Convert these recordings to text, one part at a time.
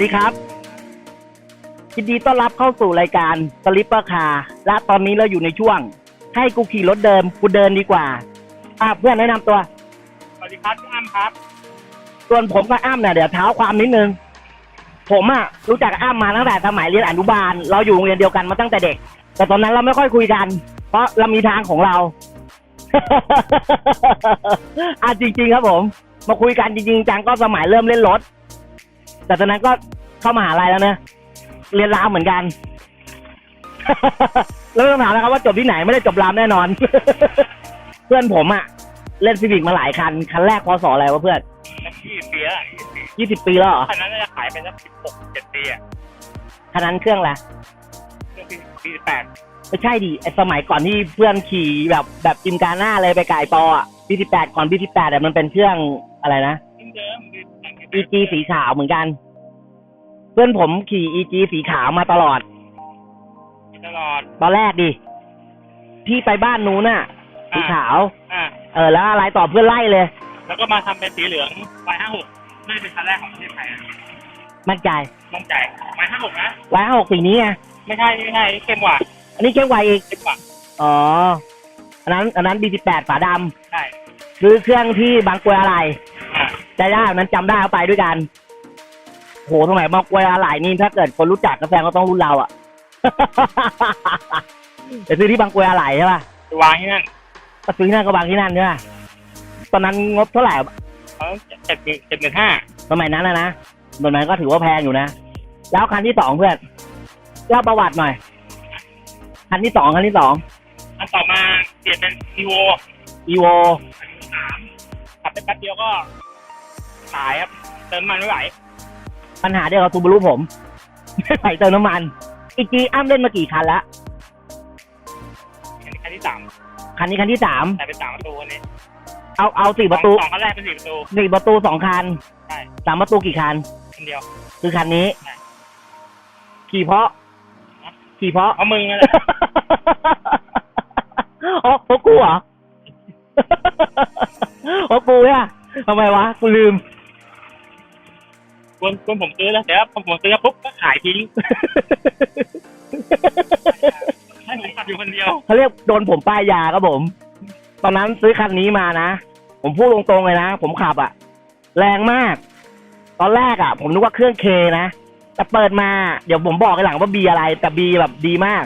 สวัสดีครับยินดีต้อนรับเข้าสู่รายการสลิปเปอร์คาร์และตอนนี้เราอยู่ในช่วง ให้กูขี่รถเดิมกูเดินดีกว่าอะเพื่อนแนะนำตัว สวัสดีครับพี่อ้ำครับ ส่วนผมกับอ้ำเนี่ยเดี๋ยวเท้าความนิดนึง ผมอะรู้จักกับอ้ำมาตั้งแต่สมัยเรียนอนุบาล เราอยู่โรงเรียนเดียวกันมาตั้งแต่เด็ก แต่ตอนนั้นเราไม่ค่อยคุยกัน เพราะเรามีทางของเรา อะจริง ๆ ครับผม มาคุยกันจริงๆจังก็สมัยเริ่มเล่นรถ แต่ตอนนั้นก็เข้ามหาลัยแล้วนะเรียนรามเหมือนกัน แล้วต้องถามนะครับว่าจบที่ไหนไม่ได้จบรามแน่นอน เพื่อนผมอะเล่นซีวิกมาหลายคัน คันแรกพศอะไรวะเพื่อนยี่สิบปีแล้วยี่สิบปียี่สิบปีแล้วเหรอคันนั้นน่าจะขายไปสักสิบหกเจ็ดปีอะคันนั้นเครื่องอะไรเรื่องปีปีแปดไม่ใช่ดิไอสมัยก่อนที่เพื่อนขี่แบบแบบจิมกาหน้าเลยไปไก่ปออะปีสิบแปดก่อนปีสิบแปดมันเป็นเครื่องอะไรนะเดิมๆคื อ EG สีขาวเหมือนกัน เพื่อนผมขี่ EG สีขาวมาตลอด ตลอด ตอนแรกดิพี่ไปบ้านนู้นน่ะสีขาว อ่าเออ แล้วอะไรต่อเพื่อนไล่เลย แล้วก็มาทำเป็นสีเหลืองไฟห้าหกน่าจะเป็นคันแรกของประเทศไทยอะมั่นใจมั่นใจไฟห้าหกนะ ไว้หกสีนี้ไงไม่ใช่ไม่ใช่เข้มกว่าอันนี้เข้มไวอีกเข้มกว่าอ๋อ อันนั้น อันนั้น B18 ฝาดใช่ำซื้อเครื่องที่บางกรวยอะไร อ่าใจได้อันนั้นจำได้เอาไปด้วยกันโหสมัยบางกรวยอะไรนี่ถ้าเกิดคนรู้จักกาแฟก็ต้องรุ่นเราอะจะซื้อที่บางกรวยอะไรใช่ป่ะไปวางที่นั่นก็ซื้อที่นั่นก็บางที่นั่นใช่ป่ะตอนนั้นงบเท่าไหร่เขาเจ็ดหมื่นเจ็ดหมื่นห้าสมัยนั้นนะนะสมัยนั้นก็ถือว่าแพงอยู่นะ แล้วคันที่สองเพื่อนเล่าประวัติหน่อย คันที่สองคันที่สองอันต่อมาเปลี่ยนเป็นอีโวอีโวสามขับไปแป๊บเดียวก็ ขายครับ เติมน้ำมันไม่ไหว ปัญหาเดียวกับซูบารุผม ไม่ใส่เติมน้ำมันอีจีอ้ำเล่นมากี่คันแล้วอันนี้คันที่สามคันนี้คันที่สามแต่เป็นสามประตูอันนี้เอาเอาสี่ประตูสองคันแรกเป็นสี่ประตูสี่ประตูสองคันใช่สามประตูกี่คันคันเดียว คือคันนี้ใช่ขี่เพราะ ขี่เพราะเอามึงนั่นแหละอ๋อเพราะกูเหรอเพราะกูเนี่ยทำไมวะ กูลืม ควรควรผมซื้อแล้วเดี๋ยวผมซื้อแล้วปุ๊บก็ขายทิ้งให้ผมขับอยู่คนเดียวเขาเรียกโดนผมป้ายยาครับผม ตอนนั้นซื้อคันนี้มานะ ผมพูดตรงๆเลยนะ ผมขับอะแรงมาก ตอนแรกอะผมนึกว่าเครื่องเคนะ แต่เปิดมา เดี๋ยวผมบอกกันหลังว่าบีอะไร แต่บีแบบดีมาก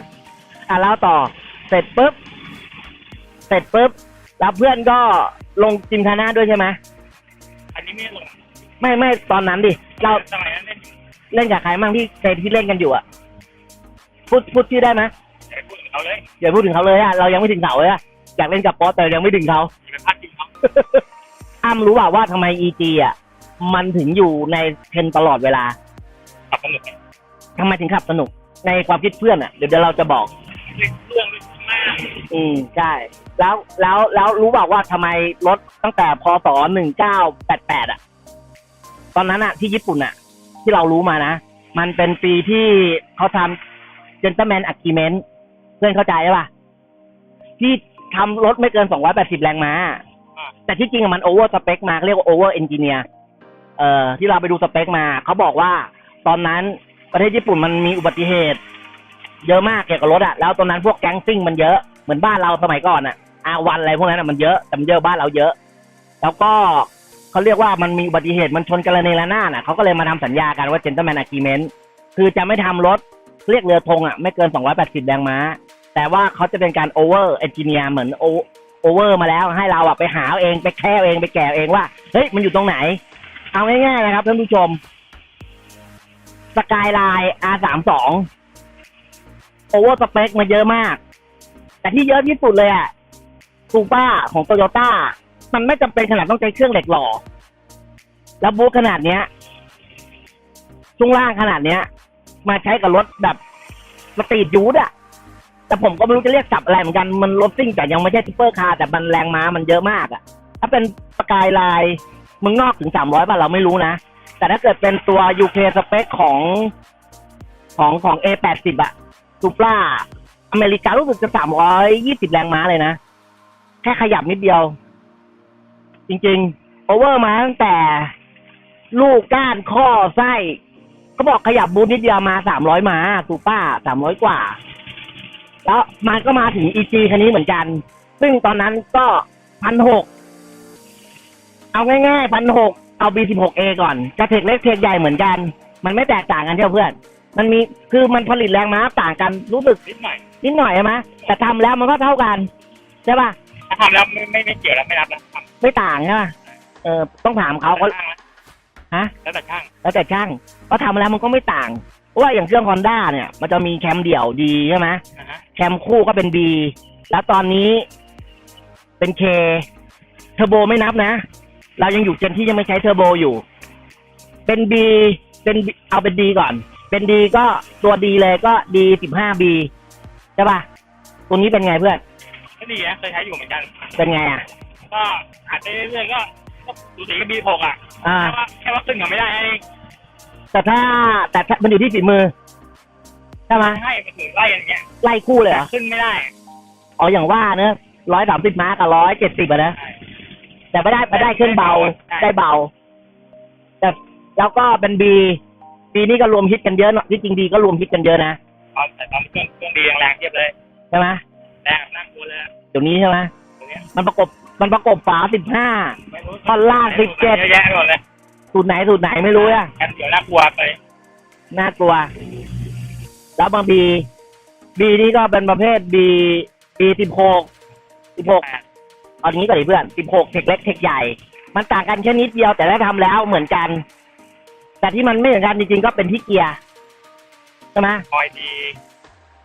อะแล้วต่อ เสร็จปุ๊บ เสร็จปุ๊บ แล้วเพื่อนก็ลงจิมคาน่าด้วยใช่ไหมอันนี้ไม่ได้ลง ไม่ไม่ตอนนั้นดิ เราสมัยนั้นเล่นเล่นกับใครมั่งที่เคยที่เล่นกันอยู่อะพูดพูดชื่อได้ไหมใช้พูดถึงเขาเลยอย่าพูดถึงเขาเลยอะเรายังไม่ถึงเขาเลยอะอยากเล่นกับป๊อตแต่ยังไม่ถึงเขาอย่าไปพลาดพิงเขาอ้ำรู้เปล่าว่าทำไม EG อะมันถึงอยู่ในเทรนด์ตลอดเวลาขับสนุกไงทำไมถึงขับสนุก ในความคิดเพื่อนอะเดี๋ยวเดี๋ยวเราจะบอกเล่นเครื่องเล่นมากอืมใช่แล้วแล้วแล้วรู้เปล่าว่าทำไมรถตั้งแต่พศหนึ่งเก้าแปดแปดอะ ตอนนั้นอะที่ญี่ปุ่นอะที่เรารู้มานะ มันเป็นปีที่เขาทำ gentleman agreement เพื่อนเข้าใจป่ะ ที่ทำรถไม่เกินสองร้อยแปดสิบแรงม้า แต่ที่จริงอะมันโอเวอร์สเปคมาเขาเรียกว่าโอเวอร์เอนจิเนียร์เอ่อที่เราไปดูสเปคมาเขาบอกว่า ตอนนั้นประเทศญี่ปุ่นมันมีอุบัติเหตุ เยอะมากเกี่ยวกับรถอะแล้วตอนนั้นพวกแก๊งซิ่งมันเยอะเหมือนบ้านเราสมัยก่อนอะอาวันอะไรพวกนั้นอะมันเยอะแต่มันเยอะบ้านเราเยอะ แล้วก็ เขาเรียกว่ามันมีอุบัติเหตุมันชนกันระเนระนาดอะเขาก็เลยมาทำสัญญากันว่าเจน t l e m a n agreement คือจะไม่ทำรถเรียกเรือธงอะไม่เกิน 280 แรงม้า แต่ว่าเขาจะเป็นการโอเวอร์เอนจิเนียร์เหมือนโอโอเวอร์มาแล้วให้เราอะไปหาเองไปแค่เองไปแกะเองว่าเฮ้ยมันอยู่ตรงไหน เอาง่ายๆนะครับท่านผู้ชมสกายไลน์ R สามสองโอเวอร์สเปคมาเยอะมาก แต่ที่เยอะที่สุดเลยอะซูป้าของโตโยต้า มันไม่จำเป็นขนาดต้องใช้เครื่องเหล็กหล่อ แล้วบูธขนาดเนี้ยช่วงล่างขนาดเนี้ย มาใช้กับรถแบบสตรีทยูดอะแต่ผมก็ไม่รู้จะเรียกสับอะไรเหมือนกันมันรถซิ่งแต่ยังไม่ใช่ซุปเปอร์คาร์แต่มันแรงม้ามันเยอะมากอะถ้าเป็นสกายไลน์มึงนอกถึงสามร้อยป่ะเราไม่รู้นะ แต่ถ้าเกิดเป็นตัว UK สเปคของของของ A แปดสิบอะซูปราอเมริการู้สึกจะสามร้อยยี่สิบแรงม้าเลยนะ แค่ขยับนิดเดียว จริงๆโอเวอร์มาตั้งแต่ ลูกก้านข้อไส้เขาบอกขยับบูทนิดเดียวมาสามร้อยมาสูป้าสามร้อยกว่า แล้วมันก็มาถึงอีจีคันนี้เหมือนกัน ซึ่งตอนนั้นก็พันหกเอาง่ายๆพันหกเอา B16A ก่อนจะเทคเล็กเทคใหญ่เหมือนกัน มันไม่แตกต่างกันเท่าเพื่อน มันมีคือมันผลิตแรงม้าต่างกันรู้สึกนิดหน่อยนิดหน่อยใช่ไหมแต่ทำแล้วมันก็เท่ากันใช่ป่ะถ้าทำแล้วไม่ไม่ไม่เกี่ยวแล้วไม่รับแล้วทำ ไม่ต่างใช่ป่ะเออต้องถามเขาเขาแล้วแต่ช่างฮะ แล้วแต่ช่างแล้วแต่ช่างเขาทำแล้วมันก็ไม่ต่างเพราะว่าอย่างเครื่องฮอนด้าเนี่ย มันจะมีแคมเดี่ยวดีใช่ไหมนะฮะแคมคู่ก็เป็น B แล้วตอนนี้เป็น K เทอร์โบไม่นับนะ เรายังอยู่เจนที่ยังไม่ใช้เทอร์โบอยู่ เป็น B เป็น B เอาเป็น D ก่อน เป็น D ก็ตัวดีเลยก็ D สิบห้า B ใช่ป่ะตัวนี้เป็นไงเพื่อนก็ดีนะเคยใช้อยู่เหมือนกันเป็นไงอะ ก็อัดได้เรื่อยๆก็ก็ดูสีก็บีหกอะอ่า แค่ว่าแค่ว่าขึ้นกับไม่ได้เองแต่ถ้าแต่ถ้ามันอยู่ที่ฝีมือใช่ไหมให้มันถึงไล่อย่างเงี้ยไล่คู่เลยเหรอขึ้นไม่ได้อ๋ออย่างว่าเนอะร้อยสามสิบม้ากับร้อยเจ็ดสิบอะนะใช่แต่ไม่ได้ไม่ได้เครื่องเบาใช่ได้เบา แต่แล้วก็เป็นบีบีนี่ก็รวมฮิตกันเยอะเนอะที่จริงดีก็รวมฮิตกันเยอะนะตอนแต่ตอนเครื่องเครื่องดีแรงๆเทียบเลย ใช่ไหมแรงน่ากลัวเลยอะเดี๋ยวนี้ใช่ไหมตรงเนี้ยมันประกบ มันประกบฝาสิบห้าไม่รู้ท่อนล่าง17เยอะแยะไปหมดเลยสูตรไหนสูตรไหนไม่รู้อะแค่เดี๋ยวน่ากลัวไปน่ากลัว แล้วบางบีบีนี่ก็เป็นประเภทบีบีสิบหกสิบหกเอาอย่างนี้ก่อนดิเพื่อน16เทคเล็กเทคใหญ่ มันต่างกันแค่นิดเดียวแต่ได้ทำแล้วเหมือนกัน แต่ที่มันไม่เหมือนกันจริงๆก็เป็นที่เกียร์ใช่ไหมคอยดี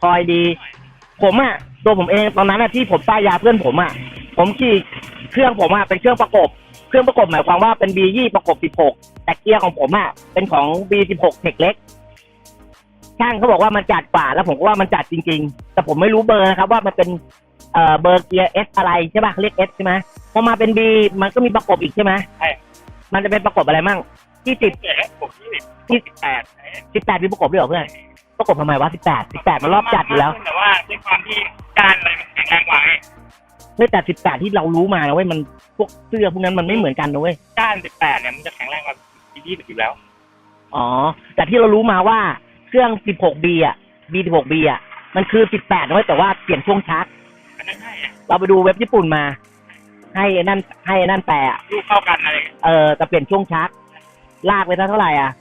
คอยดี ผมอะตัวผมเองตอนนั้นอะที่ผมป้ายยาเพื่อนผมอะ ผมขี่เครื่องผมอะเป็นเครื่องประกบ เครื่องประกบหมายความว่าเป็น B ยี่ประกบ 16 แต่เกียร์ของผมอะเป็นของ B 16 เทคเล็กช่างเขาบอกว่ามันจัดกว่าแล้วผมก็ว่ามันจัดจริง ๆ แต่ผมไม่รู้เบอร์นะครับ ว่ามันเป็นเอ่อเบอร์เกียร์ S อะไรใช่ป่ะเรียก S ใช่ไหมพอมาเป็น B มันก็มีประกบอีกใช่ไหมใช่ มันจะเป็นประกบอะไรมั่งที่สิบเกิดแล้วผมยี่สิบที่สิบแปดสิบแปดมีประกบด้วยเหรอเพื่อนประกบทำไมวะสิบแปดสิบแปดมันรอบจัดอยู่แล้ว แต่ว่าด้วยความที่การอะไรมันแข็งแรงกว่าไง เฮ้ยแต่สิบแปดที่เรารู้มานะเว้ยมันพวกเสื้อพวกนั้นมันไม่เหมือนกันนะเว้ยก้านสิบแปดเนี่ยมันจะแข็งแรงกว่ายี่สิบอยู่แล้ว อ๋อ แต่ที่เรารู้มาว่าเครื่อง 16B อะ B16B อะมันคือ18นะเว้ยแต่ว่าเปลี่ยนช่วงชัก อันนั้นให้อะเราไปดูเว็บญี่ปุ่นมา ให้ไอ้นั่นให้ไอ้นั่นแปลอะลูกเข้ากันอะไรอย่างเงี้ยเออแต่เปลี่ยนช่วงชัก ลากไปเท่าไหร่อะ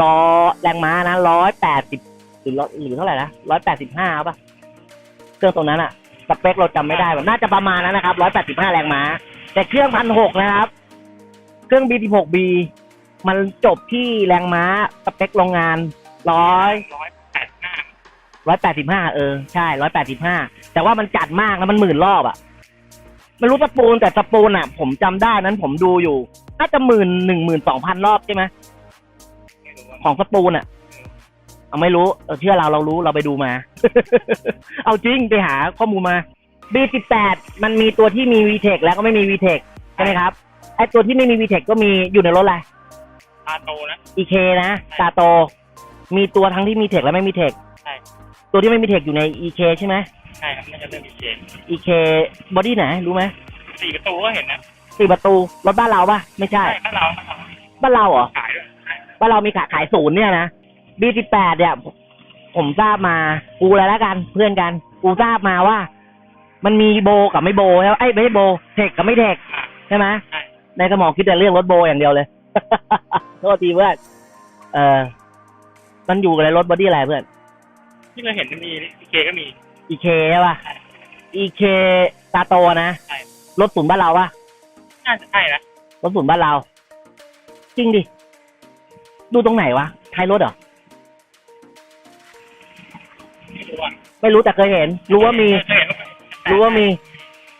ล้อแรงม้านะร้อยแปดสิบหรือร้อยหรือเท่าไหร่นะร้อยแปดสิบห้าป่ะเครื่องตรงนั้นอะส เปคเราจำไม่ได้ว่าน่าจะประมาณนั้นนะครับร้อยแปดสิบห้าแรงม้า แต่เครื่องพันหกนะครับ เครื่อง B16B มันจบที่แรงม้าสเปคโรงงานร้อยร้อยแปดห้าร้อยแปดสิบห้าเออใช่ร้อยแปดสิบห้าแต่ว่ามันจัดมากนะมันหมื่นรอบอะ่ะไม่รู้สปูนแต่สปูนอะผมจำได้นั้นผมดูอยู่ น่าจะหมื่นหนึ่งหมื่นสองพันรอบใช่ไหมไม่รู้ว่าของสปูนอะ เอาไม่รู้เออเชื่อเราเรารู้เราไปดูมา เอาจริงไปหาข้อมูลมา B18 มันมีตัวที่มี VTEC แล้วก็ไม่มี VTEC ใช่ไหมครับไอตัวที่ไม่มี VTEC ก็มีอยู่ในรถอะไร ตาโตนะ EK นะตาโต มีตัวทั้งที่มีเทคและไม่มีเทคใช่ ตัวที่ไม่มีเทคอยู่ใน EK ใช่ไหม ใช่ครับน่าจะเริ่มมีเชน EK บอดี้ไหนรู้ไหมสี่ประตูก็เห็นนะสี่ประตูรถบ้านเราปะไม่ใช่ถ้าเราบ้านเราเหรอขายด้วยใช่บ้านเรามีขายขายศูนย์เนี่ยนะ B18 เนี่ยผมผมทราบมากูอะไรแล้วกันเพื่อนกัน กูทราบมาว่า มันมีโบกับไม่โบใช่ไหมไอ้ยไม่ใช่โบเทคกับไม่เทคอะใช่ไหมใช่ ในสมองคิดแต่เรื่องรถโบอย่างเดียวเลย โทษทีเพื่อนเออมันอยู่ในรถบอดี้อะไรเพื่อนที่เราเห็นมันมีเคก็มี EK ใช่ป่ะ EK ตาโตนะใช่ รถศูนย์บ้านเราปะน่าจะใช่นะรถศูนย์บ้านเรา จริงดิ ดูตรงไหนวะท้ายรถเหรอ ไม่รู้แต่เคยเห็น รู้ว่ามีเคยเห็นรู้ว่ามี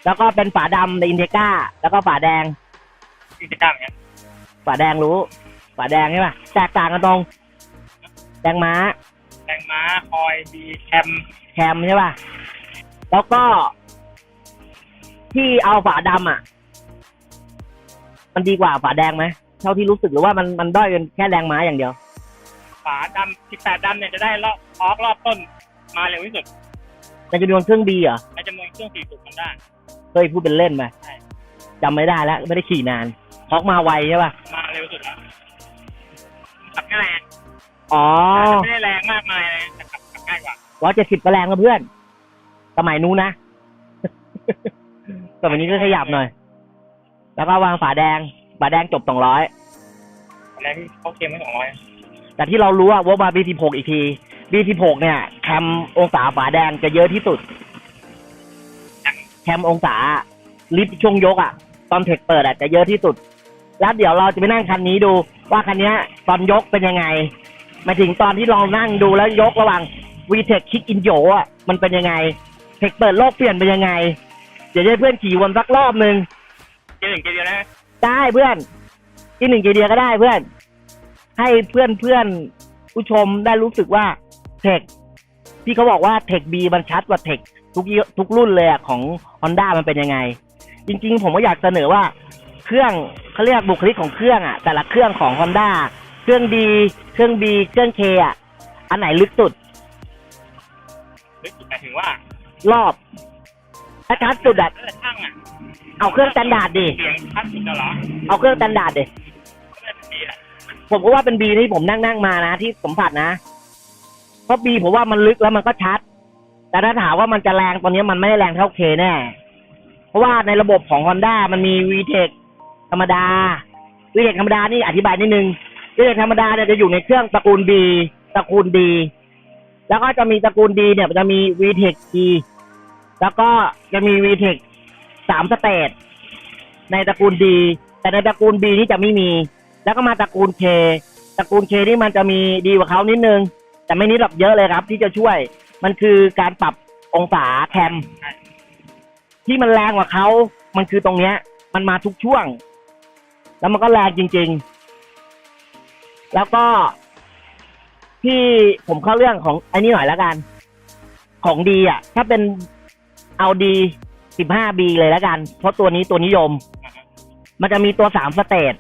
แล้วก็เป็นฝาดำในอินเทก้า แล้วก็ฝาแดงกิจกรรมเนี้ยฝาแดงรู้ ฝาแดงใช่ป่ะแตกต่างกันตรง แดงม้าแรงม้าคอยดีแคมแคมใช่ป่ะ แล้วก็ ที่เอาฝาดำอะ มันดีกว่าฝาแดงไหมเท่าที่รู้สึกหรือว่ามันมันด้อยกันแค่แรงม้าอย่างเดียว ฝาดำสิบแปดดำเนี่ยจะได้รอบออกรอบต้น มาเร็วที่สุดในจำนวนเครื่องดีเหรอในจำนวนเครื่องสี่สูบมันได้ เฮ้ยพูดเป็นเล่นไปใช่ จำไม่ได้แล้ว ไม่ได้ขี่นานฮอกมาไวใช่ป่ะ มาเร็วสุดแล้วขับง่ายอะอ๋อไม่ได้แรงมากมายเลยแต่ขับขับง่ายกว่าร้อยเจ็ดสิบก็แรงแล้วเพื่อน สมัยนู้นนะ สมัยนี้ก็ขยับหน่อย แล้วก็วางฝาแดง ฝาแดงจบสองร้อยตอนแรกที่เขาเค็มไม่สองร้อยแต่ที่เรารู้อะว่ามา B16 อีกที B16 เนี่ยแคมองศาฝาแดงจะเยอะที่สุด แคมองศาลิฟต์ช่วงยกอะตอนเทคเปิดอะจะเยอะที่สุด แล้วเดี๋ยวเราจะไปนั่งคันนี้ดู ว่าคันเนี้ยตอนยกเป็นยังไงหมายถึงตอนที่เรานั่งดูแล้วยกระหว่าง VTEC คิกอินโยอะมันเป็นยังไง เทคเปิดโลกเปลี่ยนเป็นยังไง เดี๋ยวจะให้เพื่อนขี่วนสักรอบหนึ่งเกียร์หนึ่งเกียร์เดียวนะ ได้เพื่อนที่หนึ่งกีเดียก็ได้เพื่อน ให้เพื่อนเพื่อนผู้ชมได้รู้สึกว่า เทคที่เขาบอกว่าเทคบีมันชัดกว่าเทคทุกยี่ทุกรุ่นเลยอะของ Honda มันเป็นยังไง จริง ๆ ผมก็อยากเสนอว่าเครื่องเขาเรียกบุคลิกของเครื่องอะแต่ละเครื่องของ Honda เครื่องดีเครื่องบีเครื่องเคอะอันไหนลึกสุดหรือหมายถึงว่ารอบถ้าชัดสุดอะเออช่างอะเอาเครื่องสแตนดาร์ดดิเสียงชัดสุดแล้วเหรอเอาเครื่องสแตนดาร์ดดิไม่ได้เป็นดีอะผมก็ว่าเป็นบีที่ผมนั่งนั่งมานะที่สัมผัสนะ เพราะบีผมว่ามันลึกแล้วมันก็ชัด แต่ถ้าถามว่ามันจะแรงตอนนี้มันไม่ได้แรงเท่าเคแน่ เพราะว่าในระบบของ Honda มันมี VTEC ธรรมดา VTEC ธรรมดานี่อธิบายนิดนึง VTEC ธรรมดาเนี่ยจะอยู่ในเครื่องตระกูล B ตระกูล D แล้วก็จะมีตระกูล D เนี่ยจะมี VTEC E แล้วก็จะมี VTEC สามสเตจในตระกูล D แต่ในตระกูล B นี่จะไม่มี แล้วก็มาตระกูลเคตระกูลเคนี่มันจะมีดีกว่าเขานิดนึง แต่ไม่นิดหรอกเยอะเลยครับที่จะช่วย มันคือการปรับองศาแคม ที่มันแรงกว่าเขามันคือตรงเนี้ย มันมาทุกช่วง แล้วมันก็แรงจริง ๆ แล้วก็ที่ผมเข้าเรื่องของไอ้นี่หน่อยแล้วกัน ของดีอะ ถ้าเป็นเอาดีสิบห้าบีเลยแล้วกัน เพราะตัวนี้ตัวนิยม มันจะมีตัวสามสเตจ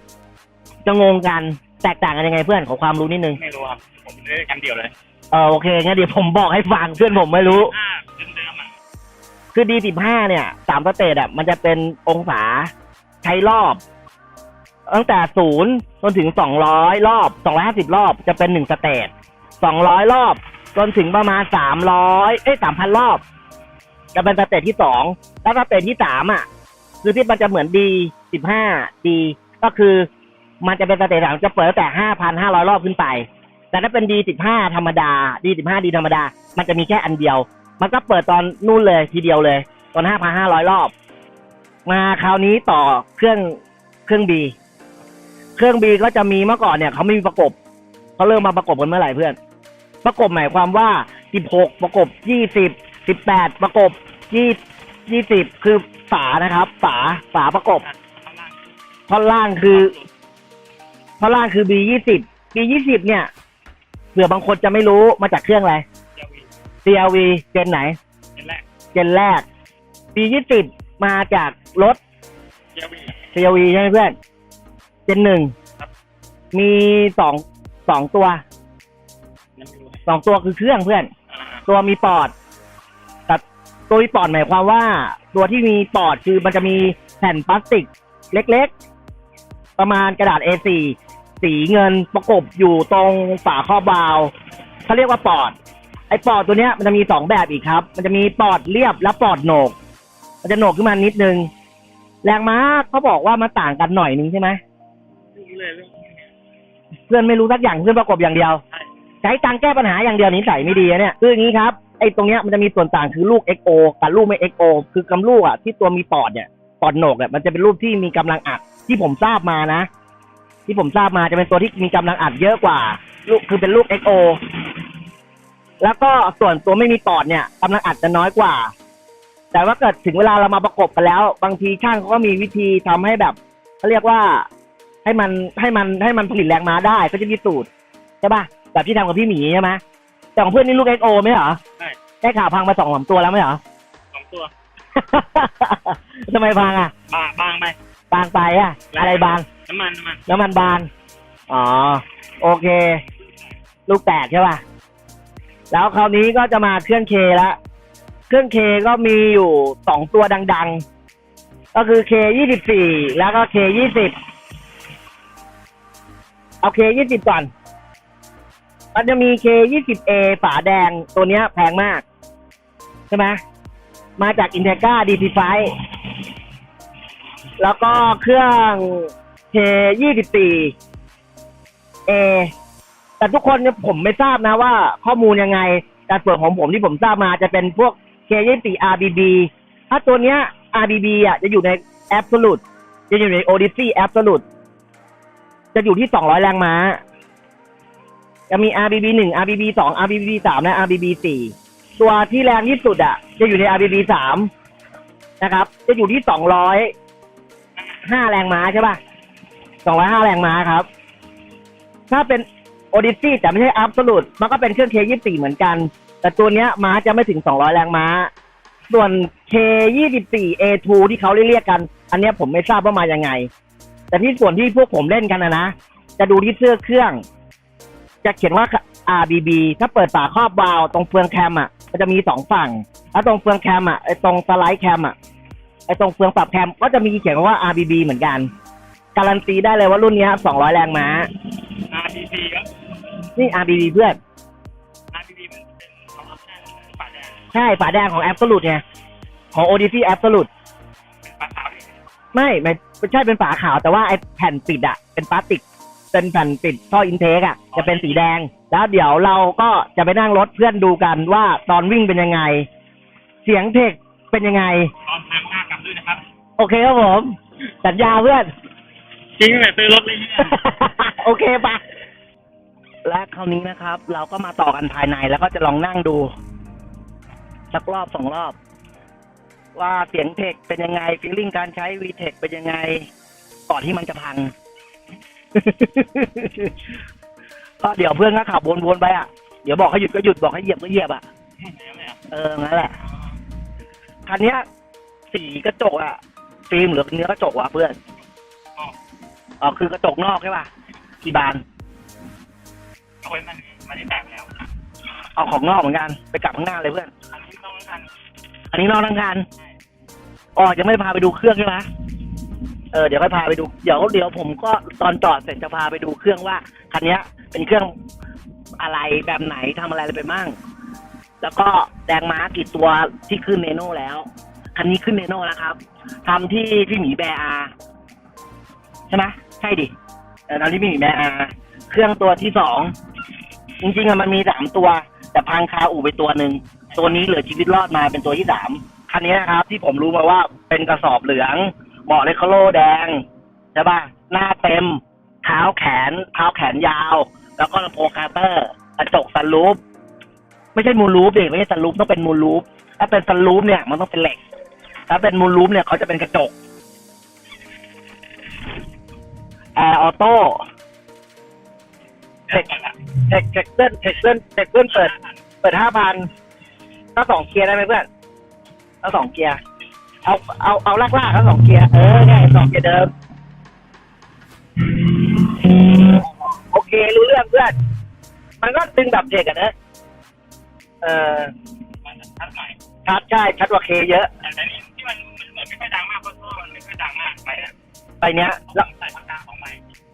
จะงงกัน แตกต่างกันยังไงเพื่อนขอความรู้นิดนึง ไม่รู้ครับ ผมเล่นกันเดียวเลยเออโอเคงั้นเดี๋ยวผมบอกให้ฟังเพื่อนผมไม่รู้ อ่าเดิมๆอะคือดีสิบห้าเนี่ยสามสเตจอะมันจะเป็นองศาใช้รอบ ตั้งแต่ศูนย์จนถึงสองร้อยรอบสองร้อยห้าสิบรอบจะเป็นหนึ่งสเตจสองร้อยรอบจนถึงประมาณสามร้อยเอ้ยสามพันรอบ จะเป็นสเตจที่สองแล้วสเตจที่สามอะ คือที่มันจะเหมือนดีสิบห้าดีก็คือ มันจะเป็นสเตจสามจะเปิดตั้งแต่ห้าพันห้าร้อยรอบขึ้นไป แต่ถ้าเป็นดีสิบห้าธรรมดาดีสิบห้าดีธรรมดา มันจะมีแค่อันเดียว มันก็เปิดตอนนู่นเลยทีเดียวเลย ตอนห้าพันห้าร้อยรอบ มาคราวนี้ต่อเครื่องเครื่องบีเครื่องบีก็จะมีเมื่อก่อนเนี่ยเขาไม่มีประกบเขาเริ่มมาประกบกันเมื่อไหร่เพื่อน ประกบหมายความว่าสิบหกประกบยี่สิบสิบแปดประกบยี่ยี่สิบคือฝานะครับ ฝาฝาประกบข้างล่างท่อนล่างคือ ท่อนล่างคือ B ยี่สิบ B ยี่สิบเนี่ยเผื่อบางคนจะไม่รู้มาจากเครื่องอะไรเกียร์วี CRV เจนไหน เป็นแรกเจนแรก B ยี่สิบมาจากรถ เกียร์วี CRV ใช่ไหมเพื่อน เจนหนึ่งครับ มีสองสองตัวยังไม่รู้สองตัวคือเครื่องเพื่อน อ่าตัวมีปอดกับตัวมีปอดหมายความว่า ตัวที่มีปอดคือมันจะมีแผ่นพลาสติกเล็กๆ ประมาณกระดาษ A4 สีเงินประกบอยู่ตรงฝาครอบบาวเขาเรียกว่าปอด ไอ้ปอดตัวเนี้ยมันจะมีสองแบบอีกครับ มันจะมีปอดเรียบและปอดโหนก มันจะโหนกขึ้นมานิดนึง แรงม้าเขาบอกว่ามันต่างกันหน่อยนึงใช่ไหมไม่รู้เลยเรื่องนี้เพื่อนไม่รู้สักอย่างเพื่อนประกบอย่างเดียวใช้ตังแก้ปัญหาอย่างเดียวนิสัยไม่ดีอะเนี่ยคืออย่างนี้ครับไอ้ตรงเนี้ยมันจะมีส่วนต่างคือลูก XO กับลูกไม่ XO คือกำลูกอะที่ตัวมีปอดเนี่ยปอดโหนกเนี่ยมันจะเป็นรูปที่มีกำลังอัดที่ผมทราบมานะ ที่ผมทราบมาจะเป็นตัวที่มีกำลังอัดเยอะกว่า ลูกคือเป็นลูก XO แล้วก็ส่วนตัวไม่มีปอดเนี่ยกำลังอัดจะน้อยกว่า แต่ว่าเกิดถึงเวลาเรามาประกบกันแล้ว บางทีช่างเขาก็มีวิธีทำให้แบบเขาเรียกว่าให้มันให้มันให้มันผลิตแรงม้าได้ก็จะมีสูตรใช่ป่ะแบบที่ทำกับพี่หมีใช่ไหมแต่ของเพื่อนนี่ลูก XO ไหมเหรอใช่ ได้ข่าวพังมาสองสามตัวแล้วไหมเหรอ สองตัว ทำไมพังอะ บางบางไป บางไปอะ อะไรบาง น้ำมันน้ำมันน้ำมันบางอ๋อ โอเค ลูกแตกใช่ป่ะ แล้วคราวนี้ก็จะมาเครื่องเคแล้วเครื่องเคก็มีอยู่สองตัวดัง ๆ ก็คือเคยี่สิบสี่แล้วก็เคยี่สิบเอาเคยี่สิบก่อน มันจะมี K20A ฝาแดงตัวเนี้ยแพงมาก ใช่ไหมมาจาก Integra DC5 แล้วก็เครื่อง K24A แต่ทุกคนเนี่ยผมไม่ทราบนะว่าข้อมูลยังไง แต่ส่วนของผมที่ผมทราบมาจะเป็นพวก K24 RBB ถ้าตัวเนี้ย RBB อะจะอยู่ใน Absolute จะอยู่ใน Odyssey Absolute จะอยู่ที่ 200 แรงม้า จะมี RBB หนึ่ง RBB สอง RBB สามและ RBB สี่ตัวที่แรงที่สุดอะ จะอยู่ใน RBB สามนะครับ จะอยู่ที่สองร้อยห้าแรงม้าใช่ป่ะ สองร้อยห้าแรงม้าครับ ถ้าเป็น Odyssey แต่ไม่ใช่ Absolute มันก็เป็นเครื่อง K24 เหมือนกัน แต่ตัวเนี้ยม้าจะไม่ถึง 200 แรงม้า ส่วน K24 A2 ที่เขาเรียกกัน อันเนี้ยผมไม่ทราบว่ามายังไง แต่ที่ส่วนที่พวกผมเล่นกันนะนะ จะดูที่เสื้อเครื่อง จะเขียนว่า RBB ถ้าเปิดฝาครอบวาล์วตรงเฟืองแคมอะ มันจะมีสองฝั่ง แล้วตรงเฟืองแคมอะไอตรงสไลด์แคมอะไอตรงเฟืองปรับแคมก็จะมีเขียนว่า RBB เหมือนกัน การันตีได้เลยว่ารุ่นเนี้ย200แรงม้า RBB ครับ นี่ RBB เพื่อน RBB มันเป็นของออปชั่นฝาแดงใช่ฝาแดงของ Absolute ไง ของ Odyssey Absolute เป็นฝาขาวนี่ไม่ไม่ไม่ใช่เป็นฝาขาวแต่ว่าไอ้แผ่นปิดอะเป็นพลาสติก เป็นแผ่นปิดท่ออินเทกอะจะเป็นสีแดง แล้วเดี๋ยวเราก็จะไปนั่งรถเพื่อนดูกันว่าตอนวิ่งเป็นยังไง เสียงเทคเป็นยังไง ตอนทางหน้ากลับด้วยนะครับ โอเคครับผม สัญญาเพื่อน จริงเลยซื้อรถเลยเนี่ยโอเคปะและคราวนี้นะครับ เราก็มาต่อกันภายในแล้วก็จะลองนั่งดู สักรอบสองรอบ ว่าเสียงเทคเป็นยังไงฟีลลิ่งการใช้วีเทคเป็นยังไงก่อนที่มันจะพัง ก็เดี๋ยวเพื่อนก็ขับวนๆไปอะเดี๋ยวบอกให้หยุดก็หยุดบอกให้เหยียบก็เหยียบอะเอองั้นแหละคันนี้สีกระจกอะฟิล์มหรือเนื้อกระจกวะเพื่อน อ๋อคือกระจกนอกใช่ป่ะกี่บานเอาไว้มันมันได้แตกแล้วเอาของนอกเหมือนกันไปกลับข้างหน้าเลยเพื่อน อันนี้ต้องกันอันนี้นอกทั้งคันอ๋อยังไม่พาไปดูเครื่องใช่ไหมเออเดี๋ยวค่อยพาไปดูเดี๋ยวเดี๋ยวผมก็ตอนจอดเสร็จจะพาไปดูเครื่องว่าคันเนี้ย เป็นเครื่องอะไรแบบไหนทำอะไรไปมั่ง แล้วก็แดงม้ากี่ตัวที่ขึ้นเนโน่แล้ว คันนี้ขึ้นเนโน่แล้วครับทำที่พี่หมีแบร์อาใช่ไหม ใช่ดิเออทำที่พี่หมีแบร์อาเครื่องตัวที่สอง จริงๆอะมันมีสามตัว แต่พังคาอู่ไปตัวหนึ่ง ตัวนี้เหลือชีวิตรอดมาเป็นตัวที่สามคันนี้นะครับ ที่ผมรู้มาว่าเป็นกระสอบเหลืองเบาะเลคโคโลแดงใช่ป่ะหน้าเต็ม เท้าแขน เท้าแขนยาว แล้วก็ลำโพงคาร์เตอร์กระจกซันรูฟไม่ใช่มูลรูฟเด็ไม่ใช่ซันรูฟต้องเป็นมูลรูฟถ้าเป็นซันรูฟเนี่ยมันต้องเป็นเหล็ก ถ้าเป็นมูลรูฟเนี่ยเขาจะเป็นกระจก แอร์ออโต้เทคเทคเทคเส้นเทคเส้นเทคเส้นเปิด เปิดห้าพันถ้าสองเกียร์ได้ไหมเพื่อนถ้าสองเกียร์เอาเอาเอาลากลากๆถ้าสองเกียร์เออได้สองเกียร์เดิมโอเค รู้เรื่องเพื่อน มันก็ดึงแบบเด็กอะนะเออมันชัดหน่อยชัดใช่ชัดกว่าเคเยอะแต่อันนี้ที่มันมันเหมือนไม่ค่อยดังมากเพราะว่ามันไม่ค่อยดังมากไปอะไปเนี้ยแล้แล้ววใ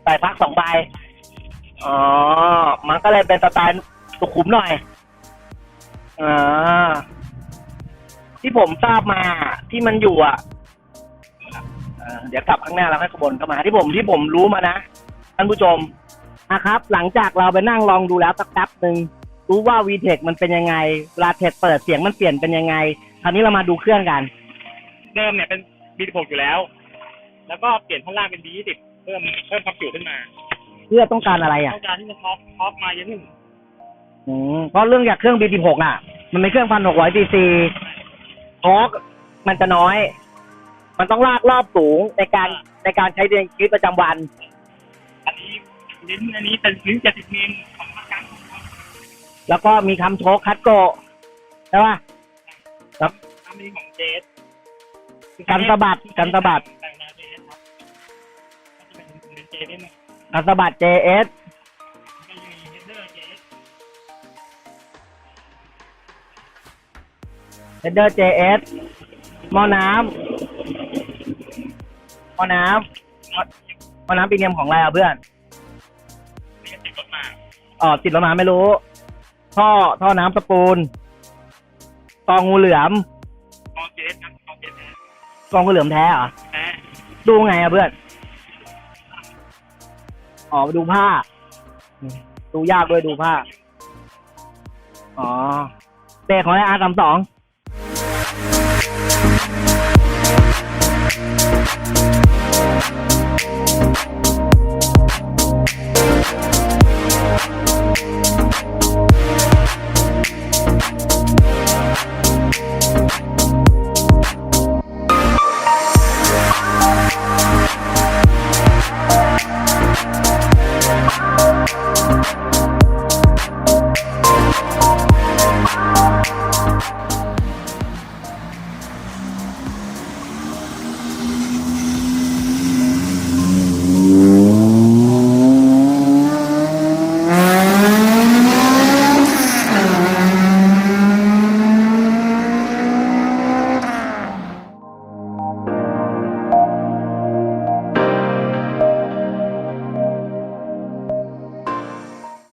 ส่ปากกาของใหม่ใส่พักสองใบ อ๋อ มันก็เลยเป็นสไตล์สุขุมหน่อยอ่าที่ผมทราบมาที่มันอยู่อะเอ่อเดี๋ยวกลับข้างหน้าแล้วให้ขบวนเข้ามาที่ผมที่ผมรู้มานะท่านผู้ชมนะครับ หลังจากเราไปนั่งลองดูแล้วสักแป๊บหนึ่งรู้ว่า VTEC มันเป็นยังไงเวลาเทคเปิดเสียงมันเปลี่ยนเป็นยังไง คราวนี้เรามาดูเครื่องกัน เดิมเนี่ยเป็น B16 อยู่แล้ว แล้วก็เปลี่ยนข้างล่างเป็น B20 พิ่มเพิ่มความจุขึ้นมาเพื่อต้องการอะไรอะ ต้องการที่จะท็อปท็อปมาเยอะขึ้นอืมเพราะเรื่องจากเครื่อง B16 อะ มันเป็นเครื่องพันหกร้อยซีซีทอร์กมันจะน้อย มันต้องลากรอบสูงในการในการใช้ในชีวิตประจำวัน อันนี้ลิ้นอันนี้เป็นลิ้น70มิลของประกันแล้วก็มีคำโชกคัดโกะใช่ป่ะอันนี้ของเจสกันสะบัดกันสะบัด นิดนึอัสบัดเจเอสเฮดเดอร์เจเอสมอน้ำมอน้ำมอน้ำปีเนียมของอะไรอะเพื่อนติดรถมาอ๋อติดรถมาไม่รู้ ท่อท่อน้ำสปูนกองงูเหลือมกองเจเอสกอง JS กองงูเหลือมแท้เหรอ แท้ดูไงอะเพื่อน อ๋อดูผ้า ดูยากด้วยดูผ้า อ๋อเตะของไออาร์สามสอง